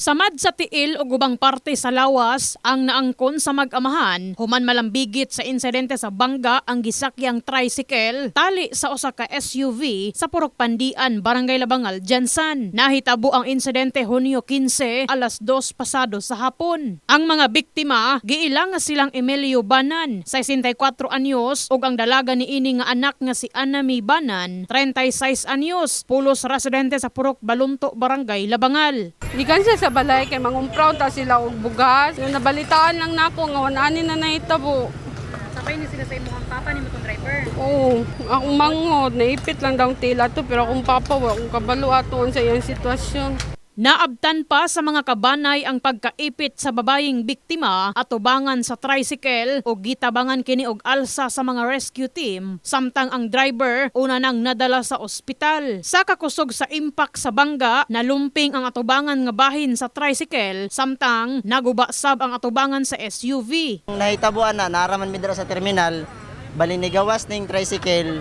Samad sa tiil o gubang parte sa lawas ang naangkon sa mag-amahan, human malambigit sa insidente sa bangga ang gisakyang tricycle tali sa usa ka SUV sa Purok Pandian, Barangay Labangal, Jansan. Nahitabo ang insidente Hunyo 15, alas 2 pasado sa hapon. Ang mga biktima giilang nga silang Emilio Banan, 64 anyos ug ang dalaga ni ini nga anak nga si Anami Banan, 36 anyos, pulos residente sa Purok Balunto, Barangay Labangal. Gikan sa balay kay mangumpraw ta sila og bugas. Yung nabalitaan lang nako nga wanani na nahitabo. Sabay ni sila sa imong papa ni motong driver. Oo, akong mangod, naipit lang daw ang tila to pero akong papa wa akong kabalo aton sa iyang sitwasyon. Naabtan pa sa mga kabanay ang pagkaipit sa babaying biktima at tubangan sa tricycle o gitabangan kini og alsa sa mga rescue team samtang ang driver una nang nadala sa ospital. Sa kakusog sa impact sa bangga, nalumping ang atubangan nga bahin sa tricycle samtang naguba sab ang atubangan sa SUV. Nahitabuan na, naraman mi sa terminal, bali ni gawas ning tricycle.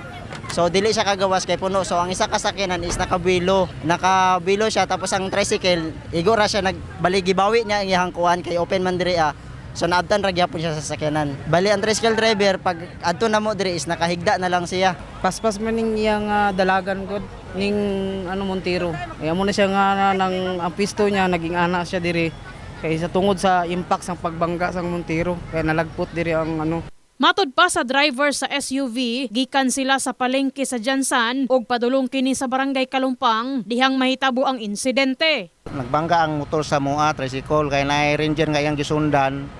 So dili siya kagawas kay puno. So ang isa kasakyanan is nakabilo. Nakabilo siya tapos ang tricycle igora siya nagbali gibawi niya ang iyang kuan kay open man diri ah. So naabtan ra gyapon siya sa sakyanan. Bali ang tricycle driver pag adto na mo diri is nakahigda na lang siya. paspas man ning iyang ah, dalagan gud ning ano Montero. Ay mo na siya nga nang ang pisto niya naging ana siya diri kay sa tungod sa impact sang pagbangga sang Montero kaya nalagpot diri ang ano Matod pa sa driver sa SUV, gikan sila sa palengke sa Jansan ug padulong kini sa barangay Kalumpang. Dihang mahitabo ang insidente. nagbangga ang motor sa mua tricycle kay na ranger nga iyang gisundan.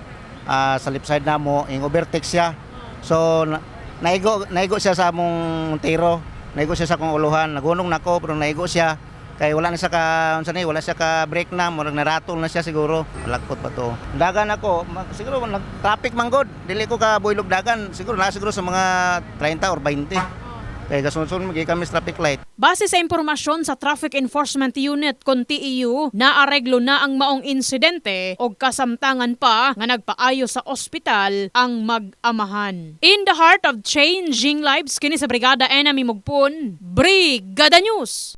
Ah, sa left side namo ing overtake siya. So na, naigo naigo siya sa among tiro. Naigo siya sa akong uluhan. Nagunong nako pero naigo siya. Kay wala na siya ka unsa ni wala siya ka brake na. Murag naratol na siya siguro. Malagpot pa to. Dagan ako siguro nag traffic man god dili ko ka buylog dagan siguro na siguro sa mga 30 or 20 kay kasunod-sunod magi kami sa traffic light Base sa impormasyon sa Traffic Enforcement Unit kon TEU, naareglo na ang maong insidente o kasamtangan pa nga nagpaayo sa ospital ang mag-amahan. In the heart of changing lives kini sa Brigada Enemy Mugpon, Brigada News.